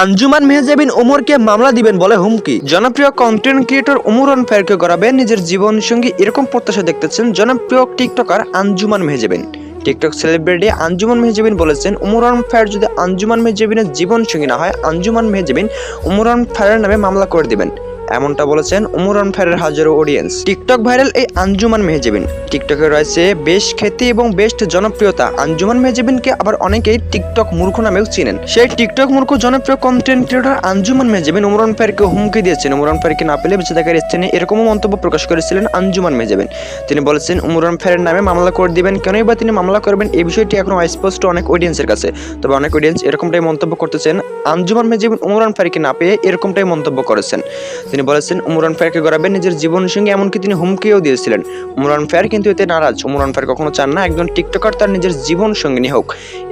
আঞ্জুমান মেহজাবিন ওমরকে মামলা দিবেন বলে হুমকি। জনপ্রিয় কন্টেন্ট ক্রিয়েটর ওমর ফায়ারকে গড়াবে নিজের জীবন সঙ্গী এরকম প্রত্যাশা দেখতেছেন জনপ্রিয় tiktoker Anjuman Mehjabin. TikTok celebrity Anjuman Mehjabin বলেছেন, উমরান ফায়ার যদি আঞ্জুমান মেহজাবিনের জীবন সঙ্গী না হয়, আঞ্জুমান মেহজাবিন উমরান ফায়ারের নামে মামলা করে দিবেন। এমনটা বলেছেন উমরান ফায়ারের হাজারো অডিয়েন্স টিকটক ভাইরাল এই আঞ্জুমান মেহজাবিন। টিকটকে রয়েছে বেশ খ্যাতি এবং বেশ জনপ্রিয়তা। আঞ্জুমান মেহজাবিনকে আবার অনেকেই টিকটক মূর্খ নামেও চিনেন। সেই টিকটক মূর্খ জনপ্রিয় কন্টেন্ট ক্রিয়েটর আঞ্জুমান মেহজাবিন উমরান ফায়ারকে হুমকি দিয়েছেন। উমরান ফায়ারকে না পেলে বেঁচে থাকার স্থানে এরকমও মন্তব্য প্রকাশ করেছিলেন আঞ্জুমান মেহজাবিন। তিনি বলেছেন উমরান ফায়ারের নামে মামলা করে দিবেন কেনই বা তিনি মামলা করবেন এই বিষয়টি এখনও অস্পষ্ট অনেক অডিয়েন্সের কাছে। তবে অনেক অডিয়েন্স এরকমটাই মন্তব্য করতেছেন। আঞ্জুমান মেহজাবিন উমরান ফায়ারকে না পেয়ে এরকমটাই মন্তব্য করেছেন। তিনি বলেছেন, উমরান ফায়ারকে গড়াবেন নিজের জীবন সঙ্গে, এমনকি তিনি হুমকিও দিয়েছিলেন। উমরান ফায়ার কিন্তু এতে নারাজ। উমরান ফায়ার কখনো চান না একজন টিকটকার তার নিজের জীবন সঙ্গিনী হোক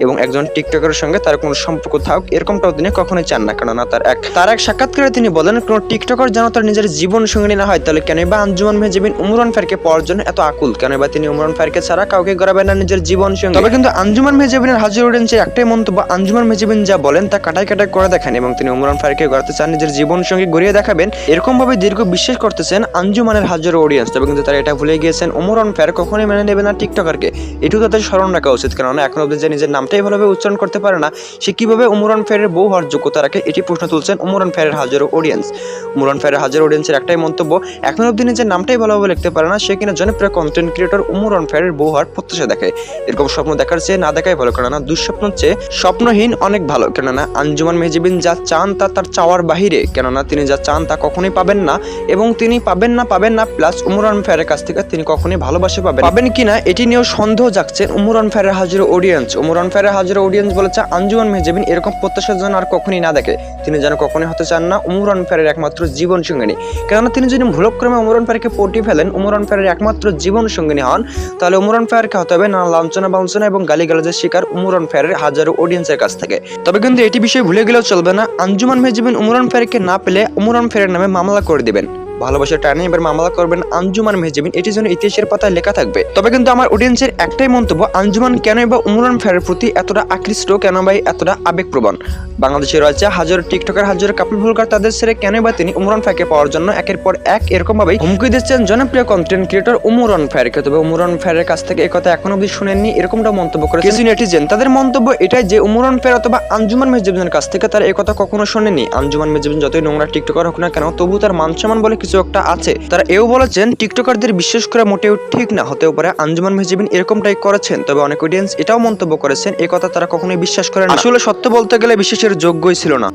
এবং একজন টিকটকারের সঙ্গে তার কোনো সম্পর্ক থাকুক। এরকমটাও তিনি কখনোই চান না। কেননা তার এক তার এক সাক্ষাৎকারে তিনি বলেন, কোনো টিকটকার যেন তার নিজের জীবন সঙ্গিনী না হয়, তাহলে কেন বা আঞ্জুমান মেহজাবিন উমরান ফায়ারকে পাওয়ার জন্য এত আকুল? কেন বা তিনি উমরান ফায়ারকে ছাড়া কাউকে গড়াবেন না নিজের জীবন সঙ্গে? তবে কিন্তু আঞ্জুমান মেহজাবিনের হাজির অডিয়েন্সের একটাই মন্তব্য, আঞ্জুমান মেহজাবিন যা বলেন তা কাটাই কাটাই করে দেখেন এবং তিনি উমরান ফায়ারকে গড়াতে চান, নিজের জীবন সঙ্গে গড়িয়ে দেখাবেন এরকম ভাবে দীর্ঘ বিশ্বাস করতেছেন আঞ্জুমানের হাজারো অডিয়েন্স তবে কিন্তু তারা এটা ভুলে গিয়েছেন উমরান ফায়ার কখনোই মেনে নেবে না টিকটকারকে। এটুকু তাদের স্মরণ রাখা উচিত, কেননা এখন অব্দি যে নিজের নামটাই ভালোভাবে উচ্চারণ করতে পারে না, সে কীভাবে উমরান ফায়ারের বউ হওয়ার যোগ্যতা রাখে, এটি প্রশ্ন তুলছেন উমরান ফায়ারের হাজারো অডিয়েন্স উমরান ফায়ারের হাজারো অডিয়েন্সের একটাই মন্তব্য, এখন অব্দি নিজের নামটাই ভালোভাবে লিখতে পারে না, সে কিনা জনপ্রিয় কন্টেন্ট ক্রিয়েটর উমরান ফায়ারের বউ হওয়ার প্রত্যাশা দেখে। এরকম স্বপ্ন দেখার চেয়ে না দেখাই ভালো, কেননা দুঃস্বপ্ন চেয়ে স্বপ্নহীন অনেক ভালো, কেননা আঞ্জুমান মেহজিবিন যা চান তা তার চাওয়ার বাহিরে, কেননা তিনি যা চান তা কখনোই পাবেন না এবং তিনি পাবেন না পাবেন না প্লাস উমরান ফায়ারের কাছ থেকে তিনি কখনোই ভালোবাসা পাবেন পাবেন কিনা এটি নিয়েও সন্দেহ জাগছে উমরান ফায়ারের হাজির অডিয়েন্স উমরান ফায়ারের হাজির অডিয়েন্স বলেছে আঞ্জুমান মেহজাবিন এরকম প্রত্যাশা যেন আর কখনই না দেখে তিনি যেন কখনোই হতে চান না উমরান ফায়ারের একমাত্র জীবন সঙ্গিনী কেননা তিনি যদি ভুলক্রমে উমরান ফায়ারকে পটি ফেলেন উমরান ফায়ারের একমাত্র জীবন সঙ্গিনী হন তাহলে উমরান ফায়ারকে হতে হবে না লাঞ্ছনা বাঞ্ছনা এবং গালিগালাজের শিকার উমরান ফায়ারের হাজারো অডিয়েন্সের কাছ থেকে তবে কিন্তু এটি বিষয়ে ভুলে গেলেও চলবে না আঞ্জুমান মেহজাবিন উমরান ফায়ারকে না পেলে উমরান ফায়ারের নামে মামলা করে দিবেন। ভালোবাসার টানে এবার মামলা করবেন আঞ্জুমান মেহজাবিন। এটি যেন ইতিহাসের পাতায় লেখা থাকবে তবে কিন্তু আমার অডিয়েন্সের একটাই মন্তব্য আঞ্জুমান কেন বা উমরান ফায়ারের প্রতি এতটা আকৃষ্ট কেন বা এতটা আবেগপ্রবণ? বাংলাদেশে রয়েছে হাজার টিকটকার হাজার কাপিল ভুলকার তাদের ছেড়ে কেন বা তিনি উমরান ফায়ারকে পাওয়ার জন্য একের পর এক এরকম ভাবেই হুমকি দিচ্ছেন জনপ্রিয় কন্টেন্ট ক্রিয়েটর উমরান ফায়ারকে তবে উমরান ফায়ারের কাছ থেকে এই কথা এখনও অবধি শুনেননি এরকমটা মন্তব্য করে কিছু নেটিজেন তাদের মন্তব্য এটাই যে উমরান ফায়ার অথবা আঞ্জুমান মেহজাবিনের কাছ থেকে তারা এই কথা কখনো শোনেনি আঞ্জুমান মেহজাবিন যতই নোংরা টিকটকার হোক না কেন তবু তার মান সম্মান বলে কিছু একটা আছে তারা এও বলেছেন, টিকটকারদের বিশ্বাস করা মোটেও ঠিক না, হতেও পারে আঞ্জুমান মেহজাবিন এরকমটাই করেছেন, তবে অনেক অডিয়েন্স এটাও মন্তব্য করেছেন, এ কথা তারা কখনোই বিশ্বাস করেন। আসলে সত্য বলতে গেলে বিশ্বাসের যোগ্যই ছিল না